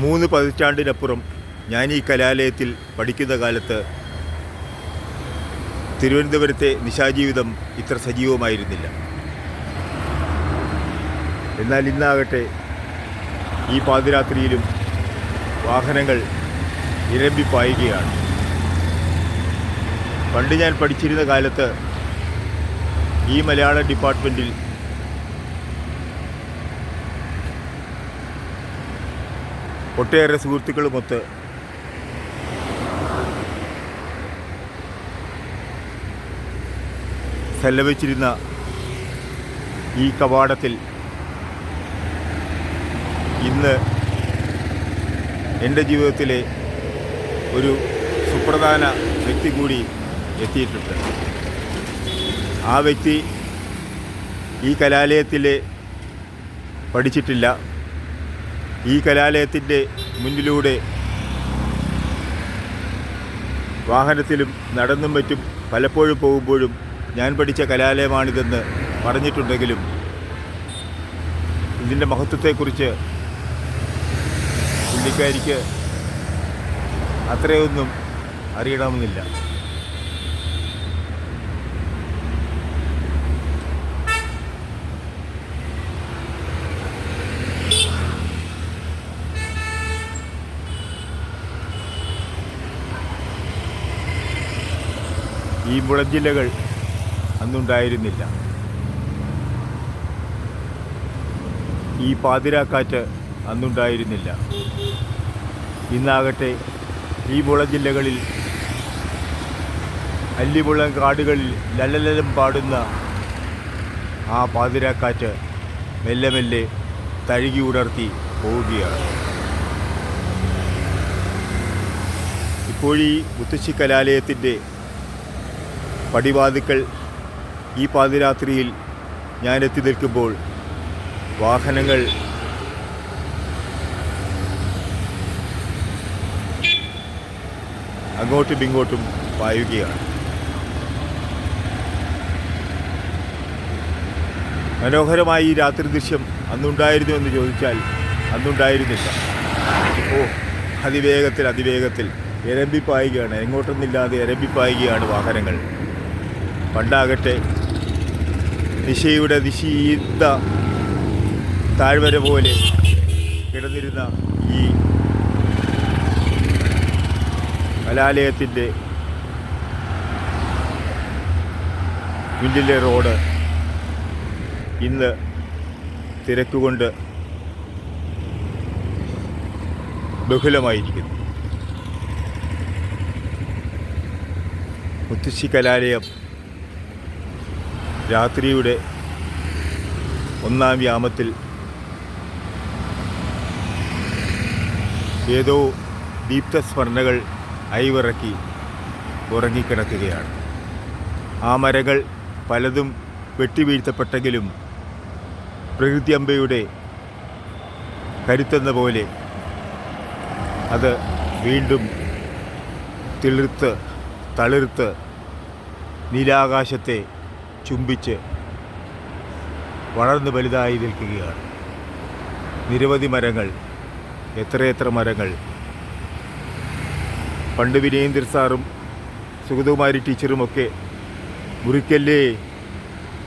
മൂന്ന് പതിറ്റാണ്ടിനപ്പുറം ഞാൻ ഈ കലാലയത്തിൽ പഠിക്കുന്ന കാലത്ത് തിരുവനന്തപുരത്തെ നിശാജീവിതം ഇത്ര സജീവമായിരുന്നില്ല. എന്നാൽ ഇന്നാകട്ടെ ഈ പാതിരാത്രിയിലും വാഹനങ്ങൾ ഇരമ്പിപ്പായുകയാണ് പണ്ട് ഞാൻ പഠിച്ചിരുന്ന കാലത്ത് ഈ മലയാള ഡിപ്പാർട്ട്മെന്റിൽ ഒട്ടേറെ സുഹൃത്തുക്കളുമൊത്ത് ചെലവച്ചിരുന്ന ഈ കവാടത്തിൽ ഇന്ന് എന്റെ ജീവിതത്തിലെ ഒരു സുപ്രധാന വ്യക്തി കൂടി എത്തിയിട്ടുണ്ട്. ആ വ്യക്തി ഈ കലാലയത്തിൽ പഠിച്ചിട്ടില്ല. ഈ കലാലയത്തിന്റെ മുന്നിലൂടെ വാഹനത്തിലും നടന്നും മറ്റും പലപ്പോഴും പോകുമ്പോഴും ഞാൻ പഠിച്ച കലാലയമാണിതെന്ന് പറഞ്ഞിട്ടുണ്ടെങ്കിലും ഇതിന്റെ മഹത്വത്തെക്കുറിച്ച് പുള്ളിക്കാരിക്ക് അത്രയൊന്നും അറിയണമെന്നില്ല. ഈ മുളജില്ലകൾ അന്നുണ്ടായിരുന്നില്ല. ഈ പാതിരാക്കാറ്റ് അന്നുണ്ടായിരുന്നില്ല. ഇന്നാകട്ടെ ഈ മുളജില്ലകളിൽ അല്ലിമുളം കാടുകളിൽ ലലലലം പാടുന്ന ആ പാതിരാക്കാറ്റ് മെല്ലെ മെല്ലെ തഴുകി ഉണർത്തി പോവുകയാണ്. ഇപ്പോഴീ മുത്തശ്ശി കലാലയത്തിന്റെ പടിവാതുക്കൾ ഈ പാതിരാത്രിയിൽ ഞാൻ എത്തി നിൽക്കുമ്പോൾ വാഹനങ്ങൾ അങ്ങോട്ടും ഇങ്ങോട്ടും പായുകയാണ്. മനോഹരമായി ഈ രാത്രി ദൃശ്യം അന്നുണ്ടായിരുന്നു എന്ന് ചോദിച്ചാൽ അന്നുണ്ടായിരുന്നില്ല. ഓ അതിവേഗത്തിൽ അതിവേഗത്തിൽ എരമ്പിപ്പായുകയാണ് എങ്ങോട്ടൊന്നില്ലാതെ എരമ്പിപ്പായുകയാണ് വാഹനങ്ങൾ. പണ്ടാകട്ടെ. ദിശയുടെ ദിശീത താഴ്വര പോലെ കിടന്നിരുന്ന ഈ കലാലയത്തിന്റെ മുന്നിലെ റോഡ് ഇന്ന് തിരക്കുകൊണ്ട് ബഹുലമായിരിക്കുന്നു. മുത്തശ്ശി കലാലയം രാത്രിയുടെ ഒന്നാം വ്യാമത്തിൽ ഏതോ ദീപ്തസ്മരണകൾ അയവിറക്കി ഉറങ്ങിക്കിടക്കുകയാണ്. ആ മരകൾ പലതും വെട്ടിവീഴ്ത്തപ്പെട്ടെങ്കിലും പ്രകൃതി അമ്പയുടെ കരുത്തെന്ന പോലെ അത് വീണ്ടും തിളിർത്ത് തളിർത്ത് നീലാകാശത്തെ ചുംബിച്ച് വളർന്നു വലുതായി നിൽക്കുകയാണ്. നിരവധി മരങ്ങൾ എത്രയെത്ര മരങ്ങൾ. പണ്ട് വിനയേന്ദ്ര സാറും സുഗതകുമാരി ടീച്ചറുമൊക്കെ മുറിക്കല്ലേ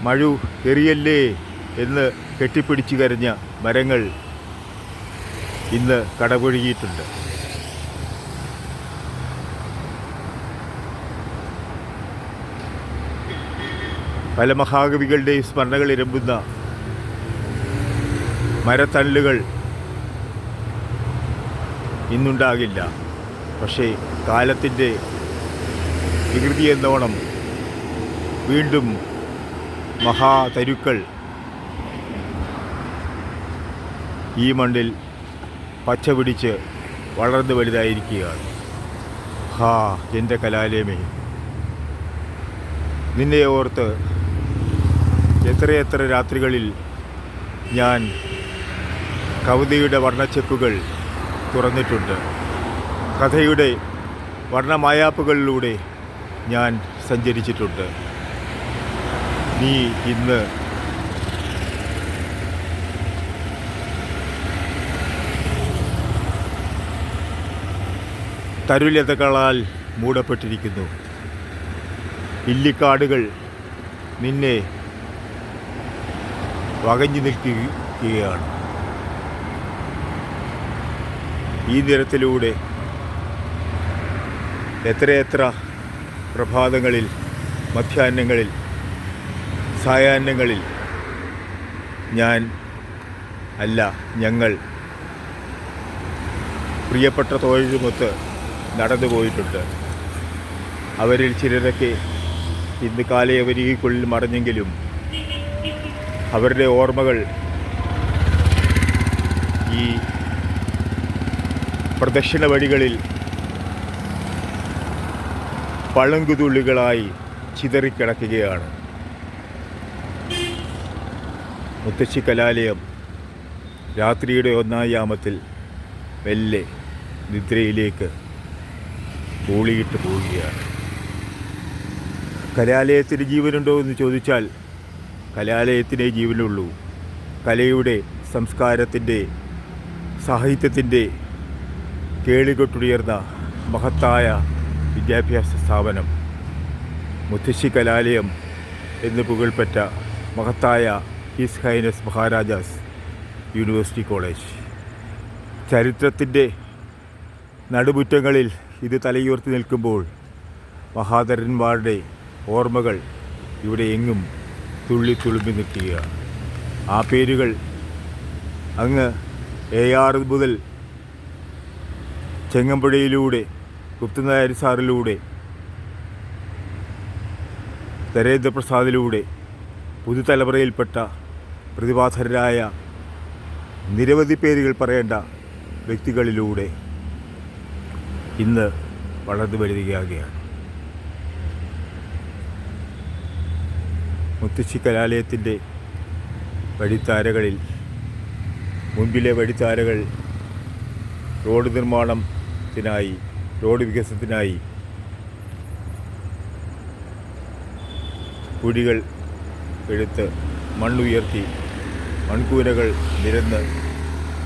മഴു എറിയല്ലേ എന്ന് കെട്ടിപ്പിടിച്ചു കരഞ്ഞ മരങ്ങൾ ഇന്ന് കടപുഴകിയിട്ടുണ്ട് പല മഹാകവികളുടെയും സ്മരണകൾ ഇരമ്പുന്ന മരത്തണലുകൾ ഇന്നുണ്ടാകില്ല. പക്ഷേ കാലത്തിന്റെ വികൃതി എന്നോണം വീണ്ടും മഹാതരുക്കൾ ഈ മണ്ണിൽ പച്ച പിടിച്ച് വളർന്നു വലുതായിരിക്കുകയാണ്. ഹാ എന്റെ കലാലയമേ. നിന്നെ ഓർത്ത് എത്രയെത്ര രാത്രികളിൽ ഞാൻ കവിതയുടെ വർണച്ചെപ്പുകൾ തുറന്നിട്ടുണ്ട്. കഥയുടെ വർണമായാപ്പുകളിലൂടെ ഞാൻ സഞ്ചരിച്ചിട്ടുണ്ട്. നീ ഇന്ന് തരുലതകളാൽ മൂടപ്പെട്ടിരിക്കുന്നു. ഇല്ലിക്കാടുകൾ നിന്നെ വകഞ്ഞു നിൽക്കുകയാണ്. ഈ നിരത്തിലൂടെ എത്രയെത്ര പ്രഭാതങ്ങളിൽ മധ്യാഹ്നങ്ങളിൽ സായാഹ്നങ്ങളിൽ ഞാൻ അല്ല ഞങ്ങൾ പ്രിയപ്പെട്ട തൊഴിലുമൊത്ത് നടന്നു പോയിട്ടുണ്ട്. അവരിൽ ചിലരൊക്കെ ഇന്ന് കാലയവരിക്കുള്ളിൽ മറഞ്ഞെങ്കിലും അവരുടെ ഓർമ്മകൾ ഈ പ്രദക്ഷിണ വഴികളിൽ പളങ്കുതുള്ളികളായി ചിതറിക്കിടക്കുകയാണ്. മുത്തശ്ശി കലാലയം രാത്രിയുടെ ഒന്നാം യാമത്തിൽ മെല്ലെ നിദ്രയിലേക്ക് പൂളിയിട്ട് പോവുകയാണ്. കലാലയത്തിന് ജീവനുണ്ടോ എന്ന് ചോദിച്ചാൽ കലാലയത്തിനേ ജീവനുള്ളൂ. കലയുടെ സംസ്കാരത്തിന്റെ സാഹിത്യത്തിന്റെ കേളികൊട്ടുയർന്ന മഹത്തായ വിദ്യാഭ്യാസ സ്ഥാപനം മുത്തശ്ശി കലാലയം എന്ന് പുകൾപ്പെട്ട മഹത്തായ His Highness Maharajas university college. ചരിത്രത്തിന്റെ നടുമുറ്റങ്ങളിൽ ഇത് തലയുയർത്തി നിൽക്കുമ്പോൾ മഹാധരന്മാരുടെ ഓർമ്മകൾ ഇവിടെ എങ്ങും തുള്ളി തുളുമ്പി നിൽക്കുകയാണ്. ആ പേരുകൾ അങ്ങ് എ ആർ മുതൽ ചെങ്ങമ്പുഴയിലൂടെ ഗുപ്തനായർ സാറിലൂടെ നരേന്ദ്രപ്രസാദിലൂടെ പുതുതലമുറയിൽപ്പെട്ട പ്രതിഭാധരരായ നിരവധി പേരുകൾ പറയേണ്ട വ്യക്തികളിലൂടെ ഇന്ന് വളർന്നു വരികയാകുകയാണ് മുത്തശ്ശി കലാലയത്തിന്റെ വഴിത്താരകളിൽ മുൻപിലെ വഴിത്താരകൾ റോഡ് നിർമ്മാണത്തിനായി റോഡ് വികസനത്തിനായി കുഴികൾ എടുത്ത് മണ്ണുയർത്തി മൺകൂരകൾ നിരന്ന്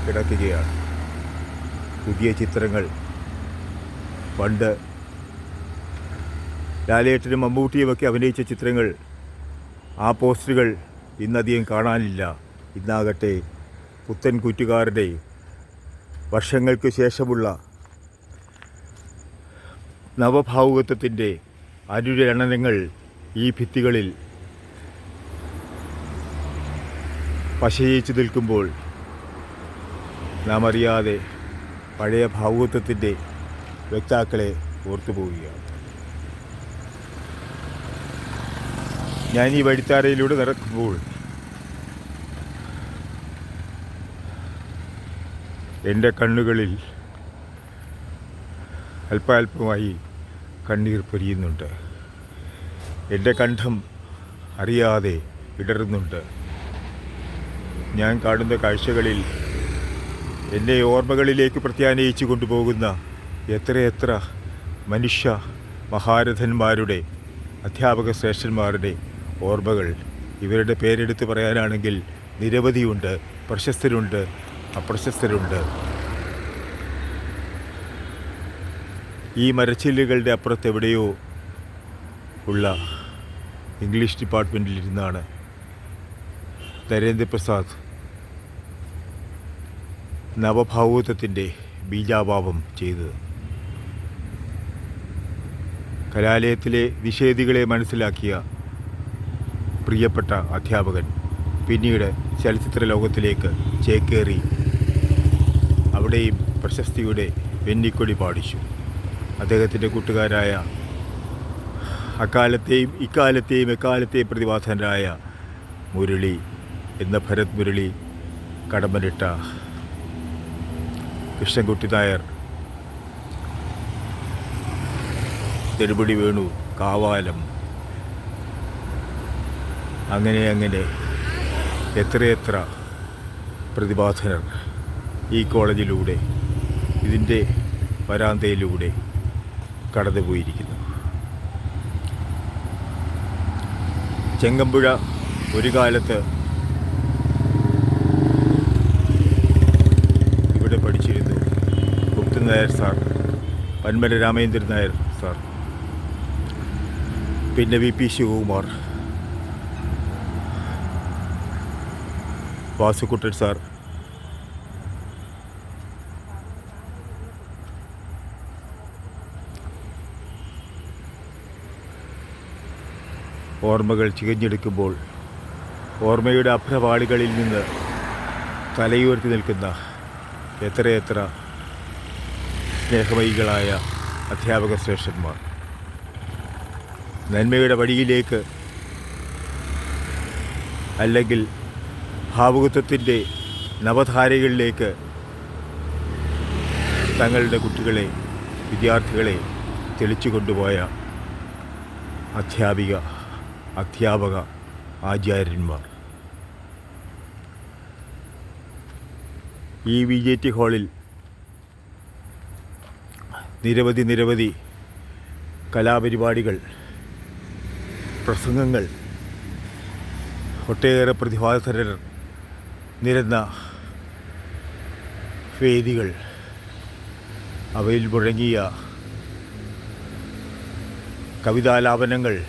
കിടക്കുകയാണ്. പുതിയ ചിത്രങ്ങൾ പണ്ട് ലാലേട്ടനും മമ്മൂട്ടിയുമൊക്കെ അഭിനയിച്ച ചിത്രങ്ങൾ ആ പോസ്റ്ററുകൾ ഇന്നധികം കാണാനില്ല. ഇന്നാകട്ടെ പുത്തൻ കുറ്റുകാരുടെ വർഷങ്ങൾക്ക് ശേഷമുള്ള നവഭാവുകത്വത്തിന്റെ അനുരണനങ്ങൾ ഈ ഭിത്തികളിൽ പശയിച്ചു നിൽക്കുമ്പോൾ നാം അറിയാതെ പഴയ ഭാവുകത്വത്തിന്റെ വ്യക്താക്കളെ ഓർത്തുപോവുകയാണ്. ഞാൻ ഈ വഴിത്താരയിലൂടെ നടക്കുമ്പോൾ എന്റെ കണ്ണുകളിൽ അല്പാൽപമായി കണ്ണീർ പൊരിയുന്നുണ്ട്. എന്റെ കണ്ഠം അറിയാതെ ഇടറുന്നുണ്ട്. ഞാൻ കാണുന്ന കാഴ്ചകളിൽ എന്നെ ഓർമ്മകളിലേക്ക് പ്രത്യാനയിച്ചു കൊണ്ടുപോകുന്ന എത്രയെത്ര മനുഷ്യ മഹാരഥന്മാരുടെ അധ്യാപക ശ്രേഷ്ഠന്മാരുടെ ഓർമ്മകൾ. ഇവരുടെ പേരെടുത്ത് പറയാനാണെങ്കിൽ നിരവധിയുണ്ട് പ്രശസ്തരുണ്ട് അപ്രശസ്തരുണ്ട്. ഈ മരച്ചില്ലുകളുടെ അപ്പുറത്തെവിടെയോ ഉള്ള ഇംഗ്ലീഷ് ഡിപ്പാർട്ട്മെന്റിൽ ഇരുന്നാണ് നരേന്ദ്രപ്രസാദ്. നവഭാവുകത്വത്തിന്റെ ബീജാഭാവം ചെയ്തത്. കലാലയത്തിലെ നിഷേധികളെ മനസ്സിലാക്കിയ പ്രിയപ്പെട്ട അധ്യാപകൻ. പിന്നീട് ചലച്ചിത്ര ലോകത്തിലേക്ക് ചേക്കേറി. അവിടെയും പ്രശസ്തിയുടെ വെന്നിക്കൊടി പാടിച്ചു. അദ്ദേഹത്തിന്റെ കൂട്ടുകാരായ അക്കാലത്തെയും ഇക്കാലത്തെയും എക്കാലത്തെയും പ്രതിഭാസനായ മുരളി എന്ന ഭരത് മുരളി കടമ്പനിട്ട കൃഷ്ണൻകുട്ടി നായർ. നെടുപടി വേണു കാവാലം. അങ്ങനെ അങ്ങനെ എത്രയെത്ര പ്രതിഭാധനർ ഈ കോളേജിലൂടെ ഇതിന്റെ വരാന്തയിലൂടെ കടന്നുപോയിരിക്കുന്നു. ചെങ്കമ്പുഴ ഒരു കാലത്ത് ഇവിടെ പഠിച്ചിരുന്നു ഗുപ്തൻ നായർ സാർ പന്മല രാമേന്ദ്രൻ നായർ സാർ പിന്നെ V P Sivakumar. Vasukuttan sir. ഓർമ്മകൾ ചികഞ്ഞെടുക്കുമ്പോൾ ഓർമ്മയുടെ അഭ്രപാളികളിൽ നിന്ന് തലയുയർത്തി നിൽക്കുന്ന എത്രയെത്ര സ്നേഹമയികളായ അധ്യാപക ശ്രേഷ്ഠന്മാർ. നന്മയുടെ വഴിയിലേക്ക് അല്ലെങ്കിൽ ഭാവുകത്വത്തിന്റെ നവധാരകളിലേക്ക് തങ്ങളുടെ കുട്ടികളെ വിദ്യാർത്ഥികളെ തെളിച്ചു കൊണ്ടുപോയ അധ്യാപിക അധ്യാപക ആചാര്യന്മാർ. ഈ വി ജെ ടി ഹാളിൽ നിരവധി നിരവധി കലാപരിപാടികൾ പ്രസംഗങ്ങൾ ഒട്ടേറെ പ്രതിഭാധരർ നിരന്ന വേദികൾ അവയിൽ മുഴങ്ങിയ കവിതാലാപനങ്ങൾ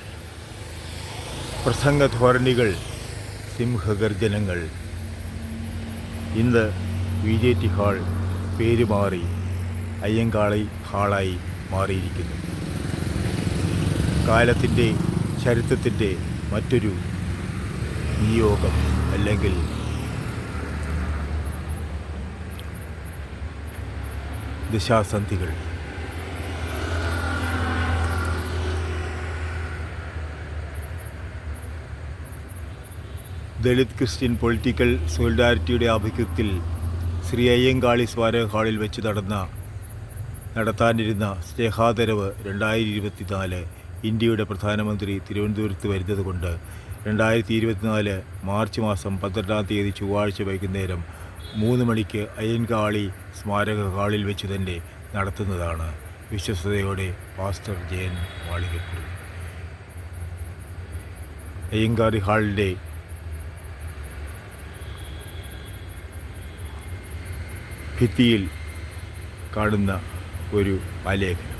പ്രസംഗധോരണികൾ സിംഹഗർജനങ്ങൾ. ഇന്ന് വി ജെ ടി ഹാൾ പേര് മാറി അയ്യങ്കാളി ഹാളായി മാറിയിരിക്കുന്നു. കാലത്തിന്റെ ചരിത്രത്തിന്റെ മറ്റൊരു നിയോഗം അല്ലെങ്കിൽ ദിശാസന്ധികൾ. ദളിത് ക്രിസ്ത്യൻ പൊളിറ്റിക്കൽ സോളിഡാരിറ്റിയുടെ ആഭിമുഖ്യത്തിൽ ശ്രീ അയ്യങ്കാളി സ്മാരക ഹാളിൽ വെച്ച് നടന്ന നടത്താനിരുന്ന സ്നേഹാദരവ് രണ്ടായിരത്തി ഇരുപത്തിനാല് ഇന്ത്യയുടെ പ്രധാനമന്ത്രി തിരുവനന്തപുരത്ത് വരുന്നത് കൊണ്ട് രണ്ടായിരത്തി ഇരുപത്തിനാല് മാർച്ച് മാസം പന്ത്രണ്ടാം തീയതി ചൊവ്വാഴ്ച വൈകുന്നേരം മൂന്ന് മണിക്ക് അയ്യൻകാളി സ്മാരക ഹാളിൽ വെച്ച് തന്നെ നടത്തുന്നതാണ് വിശ്വസ്തയോടെ പാസ്റ്റർ ജയൻ മാളികക്കുറി. അയ്യങ്കാളി ഹാളിന്റെ ഭിത്തിയിൽ കാണുന്ന ഒരു ആലേഖനം.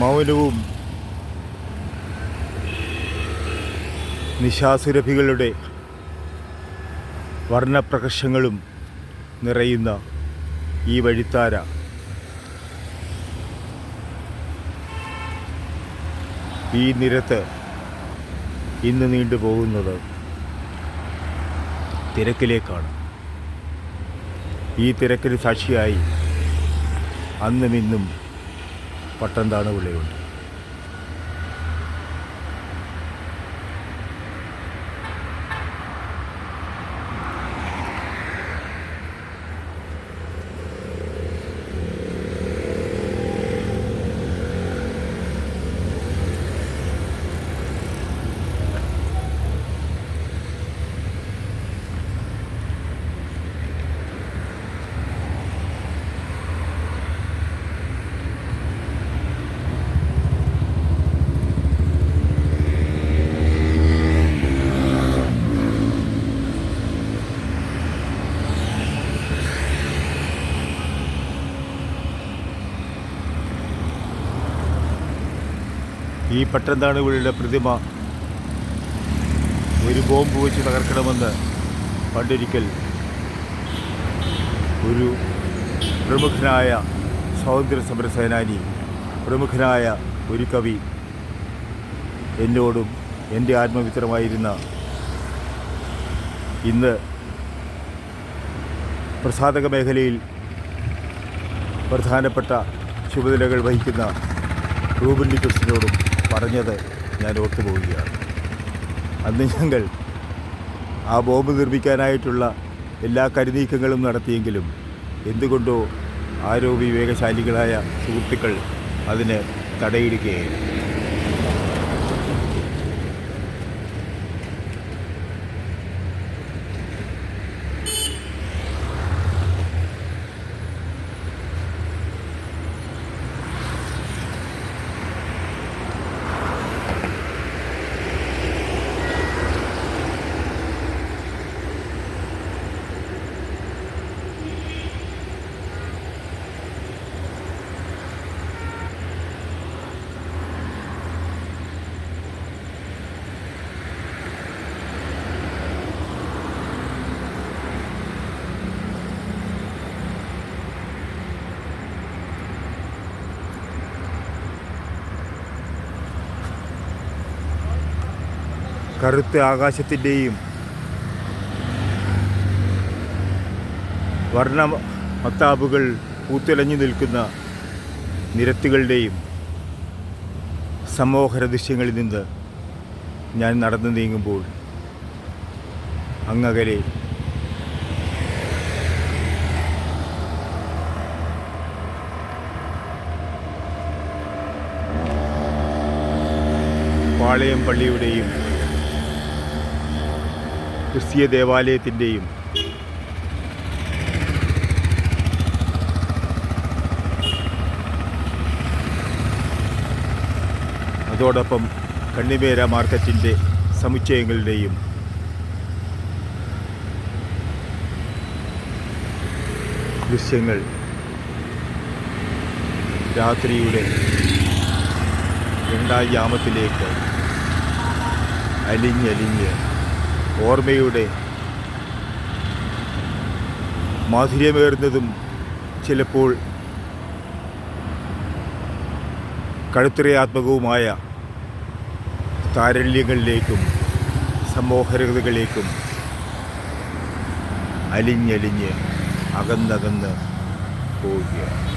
മൗനവും നിശാസുരഭികളുടെ വർണപ്രകർഷങ്ങളും നിറയുന്ന ഈ വഴിത്താര. ഈ നിരത്ത് ഇന്ന് നീണ്ടുപോകുന്നത് തിരക്കിലേക്കാണ്. ഈ തിരക്കിന് സാക്ഷിയായി അന്നും ഇന്നും പട്ടം താണുപിള്ളയുണ്ട്. ഈ പട്ടന്താണുകളുടെ പ്രതിമ. ഒരു ബോംബ് വെച്ച് തകർക്കണമെന്ന് പണ്ടൊരിക്കൽ ഒരു പ്രമുഖനായ സ്വാതന്ത്ര്യ സമര സേനാനി പ്രമുഖനായ ഒരു കവി എന്നോടും എന്റെ ആത്മമിത്രമായിരുന്ന ഇന്ന് പ്രസാധക മേഖലയിൽ പ്രധാനപ്പെട്ട ചുമതലകൾ വഹിക്കുന്ന റൂബൻ നിക്കൽസിനോടും പറഞ്ഞത് ഞാൻ ഓർത്തുപോവുകയാണ്. അന്ന് ഞങ്ങൾ ആ ബോംബ് നിർമ്മിക്കാനായിട്ടുള്ള എല്ലാ കരുനീക്കങ്ങളും നടത്തിയെങ്കിലും എന്തുകൊണ്ടോ ആരോ വിവേകശാലികളായ സുഹൃത്തുക്കൾ അതിന് തടയിടുകയായിരുന്നു. കറുത്ത ആകാശത്തിന്റെയും വർണ മത്താബുകൾ പൂത്തിളഞ്ഞു നിൽക്കുന്ന നിരത്തുകളുടെയും സമോഹര ദൃശ്യങ്ങളിൽ നിന്ന് ഞാൻ നടന്നു നീങ്ങുമ്പോൾ അങ്ങകലെ പാളയം പള്ളിയുടെയും ക്രിസ്തീയ ദേവാലയത്തിന്റെയും അതോടൊപ്പം കണ്ണിമേര മാർക്കറ്റിന്റെ സമുച്ചയങ്ങളുടെയും ദൃശ്യങ്ങൾ രാത്രിയുടെ രണ്ടാം യാമത്തിലേക്ക് അലിഞ്ഞലിഞ്ഞ് ഓർമ്മയുടെ മാധുര്യമേറുന്നതും ചിലപ്പോൾ കഴുത്തരയാത്മകവുമായ താരല്യങ്ങളിലേക്കും സമോഹരതകളിലേക്കും അലിഞ്ഞലിഞ്ഞ് അകന്നകന്ന് പോവുകയാണ്.